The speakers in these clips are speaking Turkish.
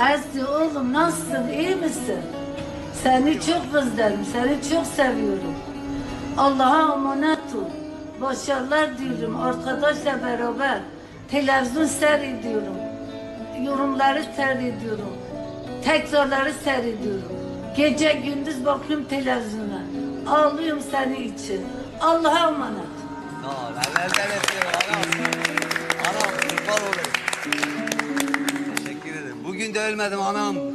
Aziz oğlum nasılsın? iyi misin? Seni çok özledim. Seni çok seviyorum. Allah'a emanet ol. Başarılar diliyorum. Arkadaşla beraber televizyon seyrediyorum. Yorumları seyrediyorum. Tekrarları seyrediyorum. Gece gündüz bakıyorum televizyona. Ağlıyorum senin için. Allah'a emanet. Ellerinden öpüyorum anam. Anam kurban olayım. Teşekkür de ölmedim anam.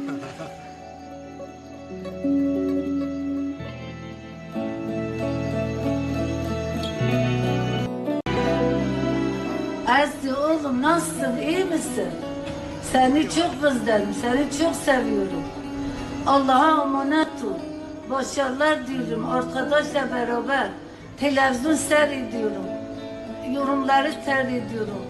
Aziz oğlum nasılsın? iyi misin? Seni çok özledim. Seni çok seviyorum. Allah'a emanet ol. Başarılar diliyorum. Arkadaşla beraber televizyon seyrediyorum. Yorumları seyrediyorum.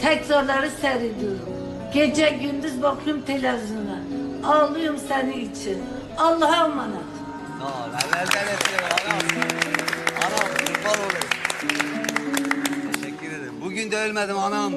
Tekrarları seyrediyorum. Gece gündüz bakıyorum televizyona. Ağlıyorum senin için. Allah'a emanet. Sağ ol. Ellerinden öpüyorum anam. Anam. Teşekkür ederim. Bugün de ölmedim anam.